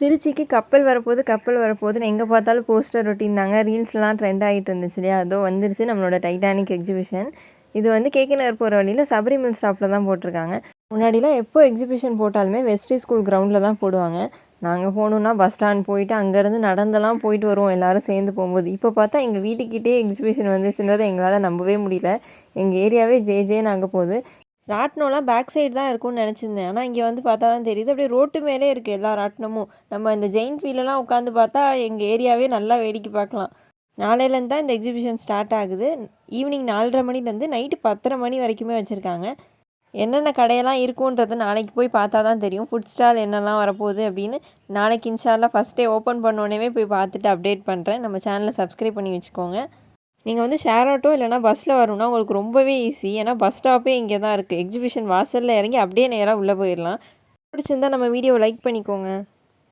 திருச்சிக்கு கப்பல் வரப்போகுது கப்பல் வரப்போகுதுன்னு எங்கே பார்த்தாலும் போஸ்டர் ஒட்டியிருந்தாங்க ரீல்ஸ்லாம் ட்ரெண்ட் ஆகிட்டு இருந்துச்சு இல்லையா? அதோ வந்துருச்சு நம்மளோட டைட்டானிக் எக்ஸிபிஷன் இது வந்து கேகே நகர் போகிற வழியில் சபரிமல் ஸ்டாப்பில் தான் போட்டிருக்காங்க. முன்னாடிலாம் எப்போ எக்ஸிபிஷன் போட்டாலுமே வெஸ்டி ஸ்கூல் கிரவுண்டில் தான் போடுவாங்க. நாங்கள் போகணுன்னா பஸ் ஸ்டாண்ட் போயிட்டு அங்கேருந்து நடந்தெல்லாம் போயிட்டு வருவோம். எல்லோரும் சேர்ந்து போகும்போது. இப்போ பார்த்தா எங்கள் வீட்டுக்கிட்டே எக்ஸிபிஷன் வந்துச்சுன்றதை எங்களால் நம்பவே முடியல. எங்கள் ஏரியாவே ஜே ஜேன்னு அங்கே போகுது ராட்டினம்லாம் பேக் சைடு தான் இருக்கும்னு நினச்சிருந்தேன். ஆனால் இங்கே வந்து பார்த்தா தான் தெரியுது. அப்படியே ரோட்டு மேலே இருக்குது எல்லா ராட்டினமும். நம்ம இந்த ஜெயின்ட் வீலெலாம் உட்காந்து பார்த்தா எங்கள் ஏரியாவே நல்லா வேடிக்கை பார்க்கலாம். நாளையிலேருந்து தான் இந்த எக்ஸிபிஷன் ஸ்டார்ட் ஆகுது. ஈவினிங் நாலரை மணிலேருந்து நைட்டு பத்தரை மணி வரைக்குமே வச்சுருக்காங்க. என்னென்ன கடையெல்லாம் இருக்குன்றது நாளைக்கு போய் பார்த்தா தான் தெரியும். ஃபுட் ஸ்டால் என்னெல்லாம் வரப்போகுது அப்படின்னு நாளைக்கு இன்ஷால்லாம் ஃபஸ்ட் டே ஓப்பன் பண்ணோடனே போய் பார்த்துட்டு அப்டேட் பண்ணுறேன் நம்ம சேனலை சப்ஸ்கிரைப் பண்ணி வச்சுக்கோங்க. நீங்கள் வந்து ஷேர் ஆட்டோ இல்லைனா பஸ்ஸில் வரணும்னா உங்களுக்கு ரொம்பவே ஈஸி ஏன்னா பஸ் ஸ்டாப்பே இங்கே தான் இருக்குது எக்ஸிபிஷன் வாசலில் இறங்கி அப்படியே நேராக உள்ளே போயிடலாம். பிடிச்சிருந்தா நம்ம வீடியோவை லைக் பண்ணிக்கோங்க.